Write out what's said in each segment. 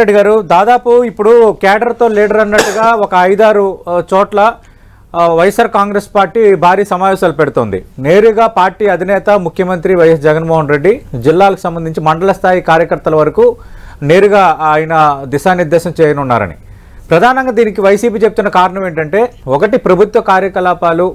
రెడ్డి గారు దాదాపు ఇప్పుడు కేడర్తో లీడర్ అన్నట్టుగా ఒక ఐదారు చోట్ల వైఎస్ఆర్ కాంగ్రెస్ పార్టీ భారీ సమావేశాలు పెడుతోంది. నేరుగా పార్టీ అధినేత ముఖ్యమంత్రి వైఎస్ జగన్మోహన్ రెడ్డి జిల్లాలకు సంబంధించి మండల స్థాయి కార్యకర్తల వరకు నేరుగా ఆయన దిశానిర్దేశం చేయనున్నారని. ప్రధానంగా దీనికి వైసీపీ చెప్తున్న కారణం ఏంటంటే ఒకటి ప్రభుత్వ కార్యకలాపాలు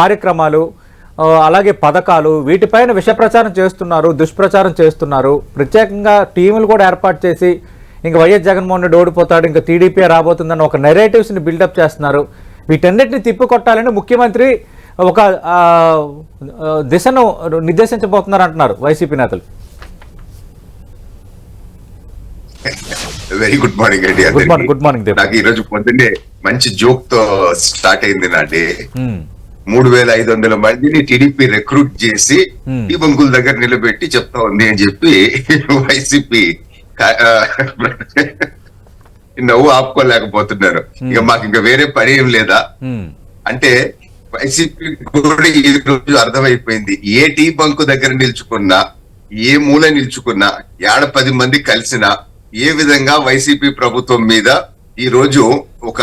కార్యక్రమాలు అలాగే పథకాలు వీటిపైన విష ప్రచారం చేస్తున్నారు దుష్ప్రచారం చేస్తున్నారు. ప్రత్యేకంగా టీములు కూడా ఏర్పాటు చేసి ఇంకా వైఎస్ జగన్మోహన్ రెడ్డి ఓడిపోతాడు ఇంకా టీడీపీ రాబోతుందని ఒక నెరేటివ్స్ని బిల్డప్ చేస్తున్నారు. వీటన్నిటిని తిప్పికొట్టాలని ముఖ్యమంత్రి ఒక దిశను నిర్దేశించబోతున్నారు అంటున్నారు వైసీపీ నేతలు. వెరీ గుడ్ మార్నింగ్ అండి good. Morning good morning Dev నాకు ఈ రోజు పొద్దున్నే మంచి జోక్తో స్టార్ట్ అయింది నా డే ఉమ్, మూడు వేల ఐదు వందల మందిని టీడీపీ రిక్రూట్ చేసి Hmm. ఈ బంకుల దగ్గర నిలబెట్టి చెప్తా ఉంది అని చెప్పి వైసీపీ నవ్వు ఆపుకోలేకపోతున్నారు. ఇక మాకు ఇంకా వేరే పని ఏం లేదా? ఉమ్, అంటే వైసీపీ కూడా ఈ రోజు అర్థమైపోయింది. ఏ టీ బంకు దగ్గర నిల్చుకున్నా ఏ మూల నిల్చుకున్నా ఏడ పది మంది కలిసినా ఏ విధంగా వైసీపీ ప్రభుత్వం మీద ఈ రోజు ఒక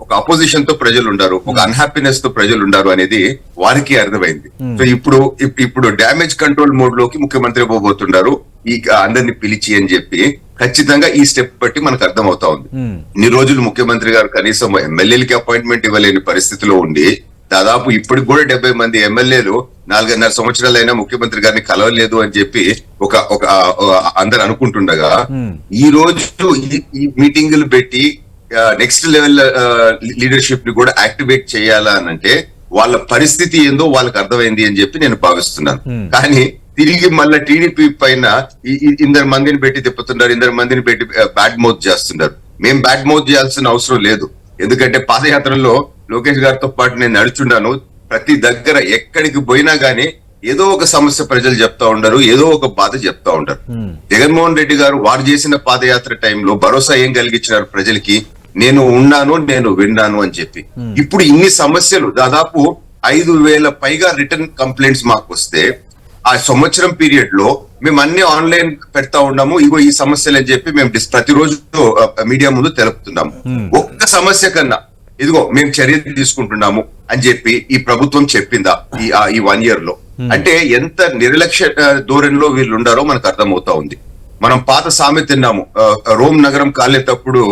ఒక అపోజిషన్తో ప్రజలు ఉండారు ఒక అన్హాపీనెస్తో ప్రజలు ఉండారు అనేది వారికి అర్థమైంది. Hmm. సో ఇప్పుడు ఇప్- ఇప్పుడు డ్యామేజ్ కంట్రోల్ మోడ్లోకి ముఖ్యమంత్రి పోబోతున్నారు. ఈ అందరిని పిలిచి అని చెప్పి ఖచ్చితంగా ఈ స్టెప్ బట్టి మనకు అర్థం అవుతా ఉంది ఇన్ని రోజులు ముఖ్యమంత్రి గారు కనీసం ఎమ్మెల్యేలకి అపాయింట్మెంట్ ఇవ్వలేని పరిస్థితిలో ఉండి దాదాపు ఇప్పటికి కూడా డెబ్బై మంది ఎమ్మెల్యేలు నాలుగున్నర సంవత్సరాలైనా ముఖ్యమంత్రి గారిని కలవలేదు అని చెప్పి ఒక ఒక అందరు అనుకుంటుండగా ఈ రోజు ఈ- మీటింగులు పెట్టి నెక్స్ట్ లెవెల్ లీడర్షిప్ని కూడా యాక్టివేట్ చేయాలా అని అంటే వాళ్ళ పరిస్థితి ఏందో వాళ్ళకి అర్థమైంది అని చెప్పి నేను భావిస్తున్నాను. కానీ తిరిగి మళ్ళీ టీడీపీ పైన ఇందరు మందిని పెట్టి తిప్పుతున్నారు ఇందరు మందిని పెట్టి బ్యాడ్ మౌత్ చేస్తున్నారు. మేం బ్యాడ్ మౌత్ చేయాల్సిన అవసరం లేదు. ఎందుకంటే పాదయాత్రలో లోకేష్ గారితో పాటు నేను నడుచున్నాను ప్రతి దగ్గర ఎక్కడికి పోయినా గానీ ఏదో ఒక సమస్య ప్రజలు చెప్తా ఉండరు ఏదో ఒక బాధ చెప్తా ఉండరు. జగన్మోహన్ రెడ్డి గారు వారు చేసిన పాదయాత్ర టైంలో భరోసా ఏం కలిగించినారు ప్రజలకి? నేను ఉన్నాను నేను విన్నాను అని చెప్పి. ఇప్పుడు ఇన్ని సమస్యలు దాదాపు ఐదు వేల పైగా రిటర్న్ కంప్లైంట్స్ మాకు వస్తే ఆ సంవత్సరం పీరియడ్లో మేము అన్ని ఆన్లైన్ పెడతా ఉన్నాము. ఇగో ఈ సమస్యలు అని చెప్పి మేము ప్రతిరోజు మీడియా ముందు తెలుపుతున్నాము. Hmm. ఒక్క సమస్య కన్నా ఇదిగో మేము చర్యలు తీసుకుంటున్నాము అని చెప్పి ఈ ప్రభుత్వం చెప్పిందా ఈ ఈ వన్ ఇయర్లో. అంటే ఎంత నిర్లక్ష్య ధోరణిలో వీళ్ళు ఉండారో మనకు అర్థమవుతా ఉంది. మనం పాత సామెత తిన్నాము. రోమ్ నగరం కాలేటప్పుడు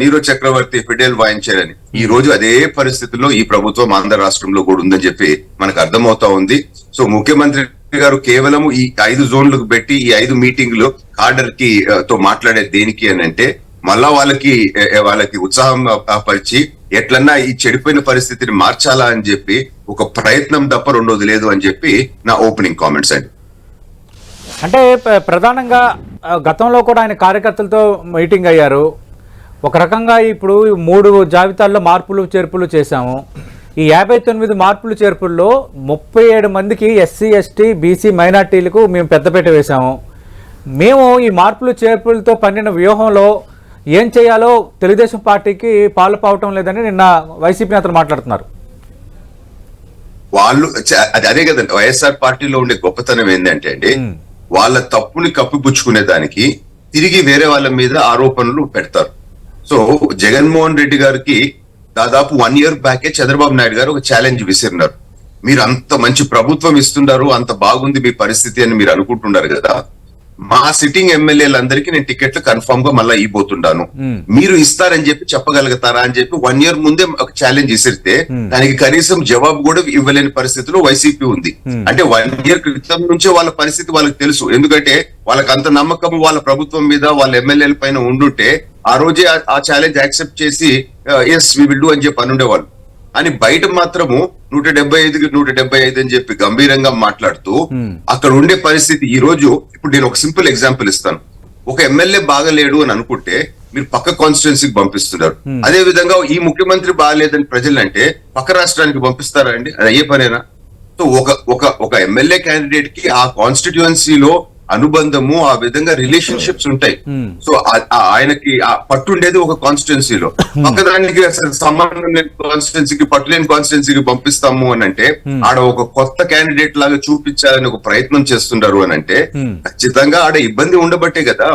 నీరో చక్రవర్తి ఫిడేల్ వాయించారని. ఈ రోజు అదే పరిస్థితుల్లో ఈ ప్రభుత్వం ఆంధ్ర రాష్ట్రంలో కూడా ఉందని చెప్పి మనకు అర్థమవుతా ఉంది. సో ముఖ్యమంత్రి గారు కేవలం ఈ ఐదు జోన్లకు పెట్టి ఈ ఐదు మీటింగ్లు కార్డర్కి తో మాట్లాడే దేనికి అని అంటే మళ్ళా వాళ్ళకి వాళ్ళకి ఉత్సాహం పరిచి ఎట్లన్నా ఈ చెడిపోయిన పరిస్థితిని మార్చాలా అని చెప్పి ఒక ప్రయత్నం తప్ప రెండోది లేదు అని చెప్పి నా ఓపెనింగ్ కామెంట్స్ అండి. అంటే ప్రధానంగా గతంలో కూడా ఆయన కార్యకర్తలతో మీటింగ్ అయ్యారు. ఒక రకంగా ఇప్పుడు మూడు జాబితాల్లో మార్పులు చేర్పులు చేశాము. ఈ యాభై తొమ్మిది మార్పులు చేర్పుల్లో ముప్పై ఏడు మందికి ఎస్సీ ఎస్టీ బీసీ మైనార్టీలకు మేము పెద్దపీట వేశాము. మేము ఈ మార్పులు చేర్పులతో పండిన వ్యూహంలో ఏం చేయాలో తెలుగుదేశం పార్టీకి పాలు పావటం లేదని నిన్న వైసీపీ నేతలు మాట్లాడుతున్నారు. వాళ్ళు అది అదే కదండి వైఎస్ఆర్ పార్టీలో ఉండే గొప్పతనం ఏంటంటే అండి. వాళ్ళ తప్పుని కప్పిపుచ్చుకునే దానికి తిరిగి వేరే వాళ్ళ మీద ఆరోపణలు పెడతారు. సో జగన్మోహన్ రెడ్డి గారికి దాదాపు వన్ ఇయర్ బ్యాకే చంద్రబాబు నాయుడు గారు ఒక ఛాలెంజ్ విసిరినారు. మీరు అంత మంచి ప్రభుత్వం ఇస్తున్నారు అంత బాగుంది మీ పరిస్థితి అని మీరు అనుకుంటున్నారు కదా. మా సిట్టింగ్ ఎమ్మెల్యేలందరికీ నేను టికెట్లు కన్ఫర్మ్గా మళ్ళీ ఇవ్వబోతున్నాను మ్మ్. మీరు ఇస్తారని చెప్పి చెప్పగలుగుతారా అని చెప్పి వన్ ఇయర్ ముందే ఒక ఛాలెంజ్ ఇసిరితే. దానికి కనీసం జవాబు కూడా ఇవ్వలేని పరిస్థితిలో వైసీపీ ఉంది. అంటే వన్ ఇయర్ క్రితం నుంచే వాళ్ళ పరిస్థితి వాళ్ళకి తెలుసు ఎందుకంటే వాళ్ళకి అంత నమ్మకం వాళ్ళ ప్రభుత్వం మీద వాళ్ళ ఎమ్మెల్యేల పైన ఉండుంటే ఆ రోజే ఆ- ఆ ఛాలెంజ్ యాక్సెప్ట్ చేసి ఎస్ వి విల్ డూ అని చెప్పి అనుండేవాళ్ళు అని బయట మాత్రము నూట డెబ్బై ఐదుకి నూట డెబ్బై ఐదు అని చెప్పి గంభీరంగా మాట్లాడుతూ. అక్కడ ఉండే పరిస్థితి ఈ రోజు ఇప్పుడు నేను ఒక సింపుల్ ఎగ్జాంపుల్ ఇస్తాను ఒక ఎమ్మెల్యే బాగలేడు అని అనుకుంటే మీరు పక్క కాన్స్టిట్యున్సీకి పంపిస్తున్నారు. అదే విధంగా ఈ ముఖ్యమంత్రి బాగలేదని ప్రజలు అంటే పక్క రాష్ట్రానికి పంపిస్తారా అండి అది అయ్యే పనేనా సో ఒక ఒక ఒక ఎమ్మెల్యే క్యాండిడేట్కి ఆ కాన్స్టిట్యుయెన్సీలో అనుబంధము ఆ విధంగా రిలేషన్షిప్స్ ఉంటాయి Hmm. సో ఆ- ఆ ఆయనకి ఆ పట్టుండేది ఒక కాన్స్టిట్యున్సీలో పక్కదానికి అసలు సంబంధం లేని కాన్స్టిట్యున్సీకి పట్టులేని కాన్స్టిట్యున్సీకి పంపిస్తాము అని అంటే Hmm. ఆడ ఒక కొత్త క్యాండిడేట్ లాగా చూపించాలని ఒక ప్రయత్నం చేస్తున్నారు అని అంటే Hmm. ఖచ్చితంగా ఆడ ఇబ్బంది ఉండబట్టే కదా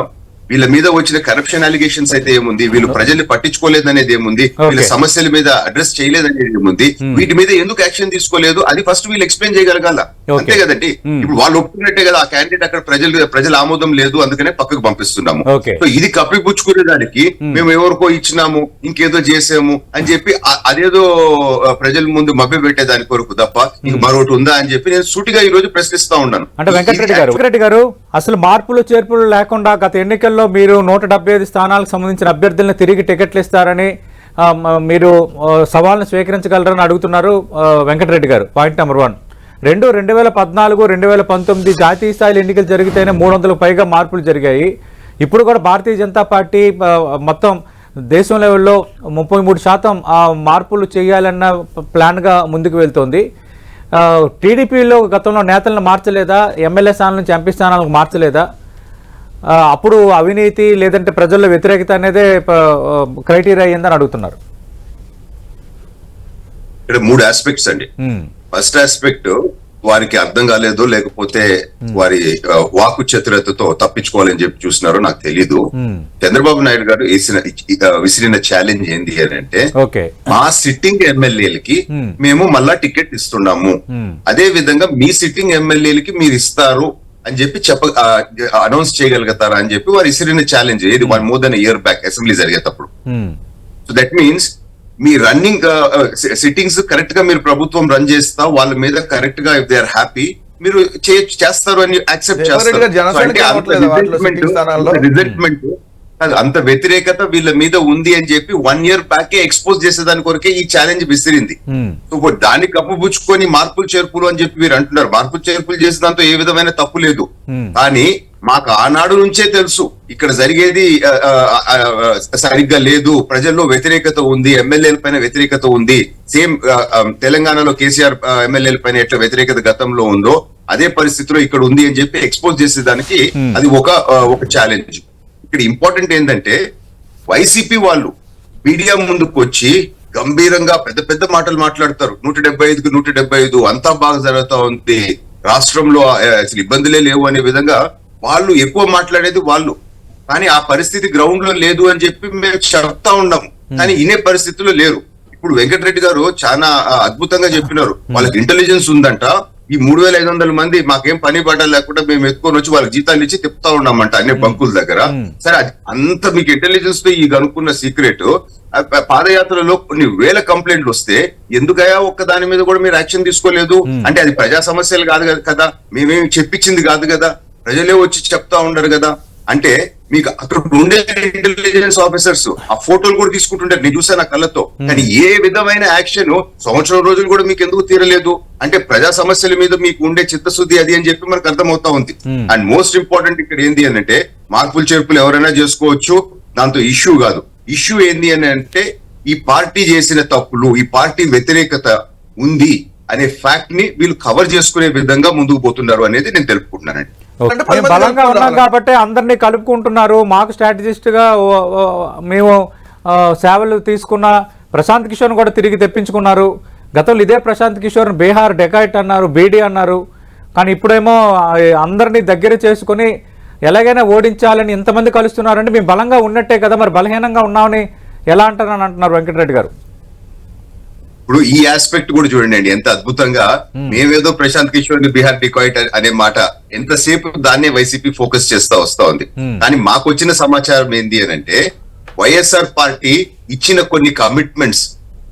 వీళ్ళ మీద వచ్చిన కరప్షన్ అలిగేషన్స్ అయితే ఏముంది? వీళ్ళు ప్రజల్ని పట్టించుకోలేదు అనేది ఏముంది? వీళ్ళ. సమస్యల మీద అడ్రస్ చేయలేదు అనేది ఏముంది వీటి మీద ఎందుకు యాక్షన్ తీసుకోలేదు? అది ఫస్ట్ వీళ్ళు ఎక్స్ప్లెయిన్ చేయగలగాల. అంతే కదండి. ఇప్పుడు వాళ్ళు ఒప్పుకున్నట్టే కదా ఆ క్యాండిడేట్ అక్కడ ప్రజలు ప్రజల ఆమోదం లేదు అందుకనే పక్కకు పంపిస్తున్నాము. సో ఇది కప్పిపుచ్చుకునే దానికి మేము ఎవరికో ఇచ్చినాము ఇంకేదో చేసాము అని చెప్పి అదేదో ప్రజల ముందు మభ్య పెట్టే దాని కొరకు తప్ప ఇంక మరొకటి ఉందా అని చెప్పి నేను సూటిగా ఈ రోజు ప్రశ్నిస్తా ఉన్నాను. అంటే వెంకటరెడ్డి గారు. వెంకటరెడ్డి గారు అసలు మార్పులు చేర్పులు లేకుండా గత ఎన్నికల్లో మీరు నూట డెబ్బై ఐదు స్థానాలకు సంబంధించిన అభ్యర్థులను తిరిగి టికెట్లు ఇస్తారని మీరు సవాల్ను స్వీకరించగలరని అడుగుతున్నారు వెంకటరెడ్డి గారు. పాయింట్ నెంబర్ వన్ రెండు రెండు వేల పద్నాలుగు రెండు వేల పంతొమ్మిది జాతీయ స్థాయిలో ఎన్నికలు జరిగితేనే మూడు వందలకు పైగా మార్పులు జరిగాయి. ఇప్పుడు కూడా భారతీయ జనతా పార్టీ మొత్తం దేశం లెవెల్లో ముప్పై మూడు శాతం ఆ మార్పులు చేయాలన్న ప్లాన్గా ముందుకు వెళ్తోంది. టీడీపీలో గతంలో నేతలను మార్చలేదా? ఎమ్మెల్యే స్థానాల నుంచి ఎంపీ స్థానాలకు మార్చలేదా? అప్పుడు అవినీతి లేదంటే ప్రజల్లో వ్యతిరేకత అనేదే క్రైటీరియా అయ్యిందని అడుగుతున్నారు. ఇక్కడ మూడు ఆస్పెక్ట్స్ అండి. ఫస్ట్ ఆస్పెక్ట్ వారికి అర్థం కాలేదు లేకపోతే వారి ఆ, వాకు చతురతతో తప్పించుకోవాలని చెప్పి చూస్తున్నారో నాకు తెలీదు. ఉమ్, చంద్రబాబు నాయుడు గారు వేసిన విసిరిన ఛాలెంజ్ ఏంది అని అంటే మా సిట్టింగ్ ఎమ్మెల్యేలకి Hmm. మేము మళ్ళా టికెట్ ఇస్తున్నాము. అదే విధంగా మీ సిట్టింగ్ ఎమ్మెల్యేలకి మీరు ఇస్తారు అని చెప్పి చెప్ప అనౌన్స్ చేయగలుగుతారా అని చెప్పి వారు ఇసిరిన ఛాలెంజ్ ఏది? One more then year back assembly జరిగేటప్పుడు. సో దట్ మీన్స్ మీ రన్నింగ్ సిట్టింగ్స్ కరెక్ట్గా మీరు ప్రభుత్వం రన్ చేస్తా వాళ్ళ మీద కరెక్ట్గా ఇఫ్ దే ఆర్ హ్యాపీ మీరు చేస్తారు అని యాక్సెప్ట్? రిజల్ట్మెంట్ అంత వ్యతిరేకత వీళ్ళ మీద ఉంది అని చెప్పి వన్ ఇయర్ బ్యాకే ఎక్స్పోజ్ చేసేదాని కొరకే ఈ ఛాలెంజ్ విసిరింది. ఇప్పుడు దాన్ని కప్పుపుచ్చుకొని మార్పులు చేర్పులు అని చెప్పి మీరు అంటున్నారు. మార్పులు చేర్పులు చేసిన దాంతో ఏ విధమైన తప్పు లేదు. Hmm. కానీ మాకు ఆనాడు నుంచే తెలుసు. ఇక్కడ జరిగేది సరిగ్గా లేదు. ప్రజల్లో వ్యతిరేకత ఉంది. ఎమ్మెల్యేల పైన వ్యతిరేకత ఉంది. సేమ్ తెలంగాణలో కేసీఆర్ ఎమ్మెల్యేల పైన ఎట్లా వ్యతిరేకత గతంలో ఉందో అదే పరిస్థితిలో ఇక్కడ ఉంది అని చెప్పి ఎక్స్పోజ్ చేసేదానికి Hmm. అది ఒక ఒక ఛాలెంజ్ ఇక్కడ ఇంపార్టెంట్ ఏంటంటే వైసీపీ వాళ్ళు మీడియా ముందుకు వచ్చి గంభీరంగా పెద్ద పెద్ద మాటలు మాట్లాడతారు. నూట డెబ్బై ఐదుకు నూట డెబ్బై ఐదు అంతా బాగా జరుగుతా ఉంది. రాష్ట్రంలో అసలు ఇబ్బందులే లేవు అనే విధంగా వాళ్ళు ఎక్కువ మాట్లాడేది వాళ్ళు. కానీ ఆ పరిస్థితి గ్రౌండ్లో లేదు అని చెప్పి మేము చెప్తా ఉన్నాము కానీ ఇనే పరిస్థితుల్లో లేరు. ఇప్పుడు వెంకటరెడ్డి గారు చాలా అద్భుతంగా చెప్పినారు. వాళ్ళకి ఇంటెలిజెన్స్ ఉందంట. ఈ మూడు వేల ఐదు వందల మంది మాకేం పని పడ్డ లేకుండా మేము ఎత్తుకొని వచ్చి వాళ్ళకి జీతాలు ఇచ్చి తిప్పుతా ఉన్నామంట అన్ని బంకుల దగ్గర. Hmm. సరే అది అంత మీకు ఇంటెలిజెన్స్తో ఈ కనుక్కున్న సీక్రెట్ పాదయాత్రలో కొన్ని వేల కంప్లైంట్లు వస్తే ఎందుకయా ఒక్క దాని మీద కూడా మీరు యాక్షన్ తీసుకోలేదు? అంటే అది ప్రజా సమస్యలు కాదు కదా- కదా. మేమేమి చెప్పించింది కాదు కదా. ప్రజలే వచ్చి చెప్తా ఉండరు కదా. అంటే మీకు అక్కడ ఉండే ఇంటెలిజెన్స్ ఆఫీసర్స్ ఆ ఫోటోలు కూడా తీసుకుంటుంటారు నేను చూసాను నా కళ్ళతో కానీ ఏ విధమైన యాక్షన్ సంవత్సరం రోజులు కూడా మీకు ఎందుకు తీరలేదు? అంటే ప్రజా సమస్యల మీద మీకు ఉండే చిత్తశుద్ధి అది అని చెప్పి మనకు అర్థమవుతా ఉంది. అండ్ మోస్ట్ ఇంపార్టెంట్ ఇక్కడ ఏంది అని అంటే మార్పులు చేర్పులు ఎవరైనా చేసుకోవచ్చు. దాంతో ఇష్యూ కాదు. ఇష్యూ ఏంది అని అంటే ఈ పార్టీ చేసిన తప్పులు ఈ పార్టీ వ్యతిరేకత ఉంది అనే ఫ్యాక్ట్ని వీళ్ళు కవర్ చేసుకునే విధంగా ముందుకు పోతున్నారు అనేది నేను తెలుపుకుంటున్నానండి. బలంగా ఉన్నాం. కాబట్టి అందరినీ కలుపుకుంటున్నారు. మాకు స్ట్రాటజిస్ట్గా మేము సేవలు తీసుకున్న ప్రశాంత్ కిషోర్ కూడా తిరిగి తెప్పించుకున్నారు. గతంలో ఇదే ప్రశాంత్ కిషోర్ బీహార్ డెకాయిట్ అన్నారు బీడీ అన్నారు. కానీ ఇప్పుడేమో అందరినీ దగ్గర చేసుకొని ఎలాగైనా ఓడించాలని ఇంతమంది కలుస్తున్నారంటే మేము బలంగా ఉన్నట్టే కదా మరి బలహీనంగా ఉన్నామని ఎలా అంటారని అంటున్నారు వెంకటరెడ్డి గారు? ఇప్పుడు ఈ ఆస్పెక్ట్ కూడా చూడండి అండి ఎంత అద్భుతంగా. మేమేదో ప్రశాంత్ కిషోర్ని బీహార్ డికాయిట్ అనే మాట ఎంతసేపు దాన్నే వైసీపీ ఫోకస్ చేస్తా వస్తా ఉంది. Hmm. కానీ మాకు వచ్చిన సమాచారం ఏంది అని అంటే వైఎస్ఆర్ పార్టీ ఇచ్చిన కొన్ని కమిట్మెంట్స్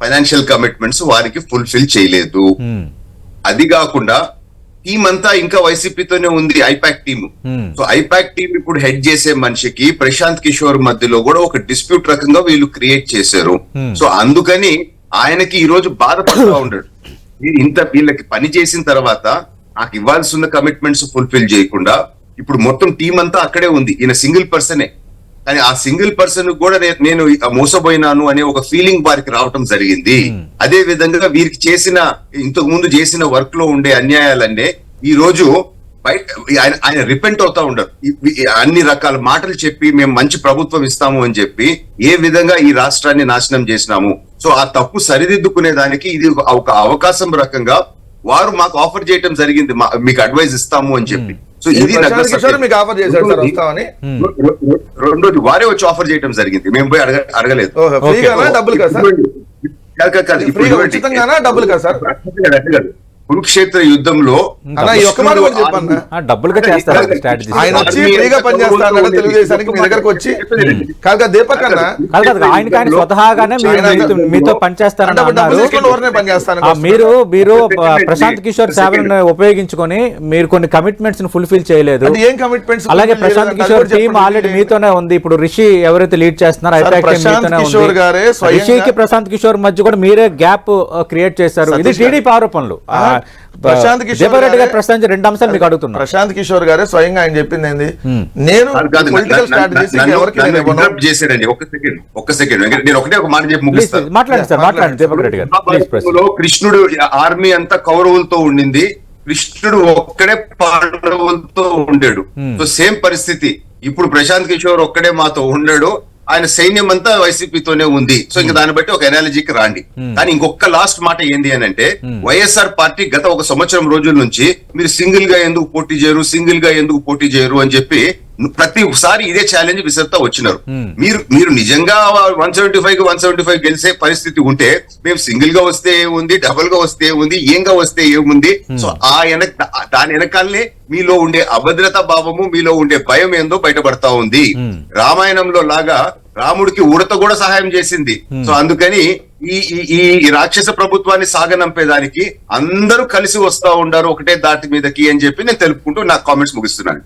ఫైనాన్షియల్ కమిట్మెంట్స్ వారికి ఫుల్ఫిల్ చేయలేదు. ఉమ్, అది కాకుండా టీం అంతా ఇంకా వైసీపీతోనే ఉంది IPAC team so IPAC team ఇప్పుడు హెడ్ చేసే మనిషికి ప్రశాంత్ కిషోర్ మధ్యలో కూడా ఒక డిస్ప్యూట్ రకంగా వీళ్ళు క్రియేట్ చేశారు. Hmm. సో అందుకని ఆయనకి ఈ రోజు బాధపడుతూ ఉండడు. ఇంత వీళ్ళకి పని చేసిన తర్వాత నాకు ఇవ్వాల్సి ఉన్న కమిట్మెంట్స్ ఫుల్ఫిల్ చేయకుండా ఇప్పుడు మొత్తం టీం అంతా అక్కడే ఉంది. ఈయన సింగిల్ పర్సనే కానీ ఆ సింగిల్ పర్సన్ కూడా నేను మోసపోయినాను అనే ఒక ఫీలింగ్ వారికి రావటం జరిగింది. Hmm. అదే విధంగా వీరికి చేసిన ఇంతకు ముందు చేసిన వర్క్లో ఉండే అన్యాయాలన్నీ ఈ రోజు బయట ఆయన ఆయన రిపెంట్ అవుతా ఉండరు. అన్ని రకాల మాటలు చెప్పి మేము మంచి ప్రభుత్వం ఇస్తాము అని చెప్పి ఏ విధంగా ఈ రాష్ట్రాన్ని నాశనం చేసినాము. సో ఆ తప్పు సరిదిద్దుకునే దానికి ఇది ఒక- అవకాశం రకంగా వారు మాకు ఆఫర్ చేయటం జరిగింది. మీకు అడ్వైస్ ఇస్తాము అని చెప్పి. సో ఇది రెండోది- వారే వచ్చి ఆఫర్ చేయడం జరిగింది. మేము పోయి అడగ అడగలేదు. కదా. ఇప్పుడు డబ్బులు కదా సార్? కురుక్షేత్ర యుద్ధంలో డబ్బులుగా చేస్తారు ఆయన వచ్చి ఫ్రీగా తెలుగుదేశానికి మీ దగ్గరకు వచ్చి కాదు కదా దీపక్ అన్న కాదు కాదు ఆయనకి ఆయన స్వతహాగానే మీతో- మీతో పనిచేస్తారని అంటే డబ్బులు అన్నారు. తీసుకొని ఎవరినే పనిచేస్తాను ఆ, మీరు మీరు ప్రశాంత్ కిషోర్ సేవలను ఉపయోగించుకొని మీరు కొన్ని కమిట్మెంట్స్ని ఫుల్ఫిల్ చేయలేదు. అంటే ఏం కమిట్మెంట్స్ అలాగే ప్రశాంత్ కిషోర్ టీం ఆల్రెడీ మీతోనే ఉంది. ఇప్పుడు రిషి ఎవరైతే లీడ్ చేస్తున్నారో రిషికి ప్రశాంత్ కిషోర్ మధ్య కూడా మీరే గ్యాప్ క్రియేట్ చేశారు. ఇది. టీడీపీ ఆరోపణలు. ప్రశాంత్ కిషోర్ రెడ్డి గారు ప్రశ్నించి రెండు అంశాలు మీకు అడుగుతున్నా. ప్రశాంత్ కిషోర్ గారే స్వయంగా ఆయన చెప్పింది ఏంది. నేను పొలిటికల్ స్ట్రాటజీస్ ఎవరికి ఒక్క సెకండ్ ఒక్క సెకండ్ నేను ఒకటే ఒక మాట చెప్పి ముగిస్తాను మాట్లాడండి సార్ మాట్లాడండి దీపక్ రెడ్డి గారు. ప్లీజ్ ప్రెస్ మహాభారతంలో కృష్ణుడు ఆర్మీ అంతా కౌరవులతో ఉండింది. కృష్ణుడు ఒక్కడే పాండవులతో ఉండాడు. Hmm. సో సేమ్ పరిస్థితి. ఇప్పుడు ప్రశాంత్ కిషోర్ ఒక్కడే మాతో ఉండాడు. ఆయన సైన్యం అంతా వైసీపీతోనే ఉంది. సో ఇంకా దాన్ని బట్టి ఒక ఎనాలజీకి రాండి. కానీ ఇంకొక లాస్ట్ మాట ఏంది అని అంటే వైఎస్ఆర్ పార్టీ గత ఒక సంవత్సరం రోజుల నుంచి మీరు సింగిల్గా ఎందుకు పోటీ చేయరు సింగిల్గా ఎందుకు పోటీ చేయరు అని చెప్పి ప్రతిసారి ఇదే ఛాలెంజ్ విసర్తా వచ్చినారు. మీరు మీరు నిజంగా one seventy five one seventy five గెలిచే పరిస్థితి ఉంటే మేము సింగిల్గా వస్తే ఏముంది డబుల్గా వస్తే ఏముంది ఏంగా వస్తే ఏముంది? సో ఆ వెనక దాని వెనకాలనే మీలో ఉండే అభద్రతా భావము మీలో ఉండే భయం ఏందో బయటపడతా ఉంది. రామాయణంలో లాగా రాముడికి ఉడత కూడా సహాయం చేసింది. సో అందుకని ఈ ఈ- రాక్షస ప్రభుత్వాన్ని సాగనంపేదానికి అందరూ కలిసి వస్తా ఉండారు ఒకటే దాటి మీదకి అని చెప్పి నేను తెలుపుకుంటూ నా కామెంట్స్ ముగిస్తున్నాను.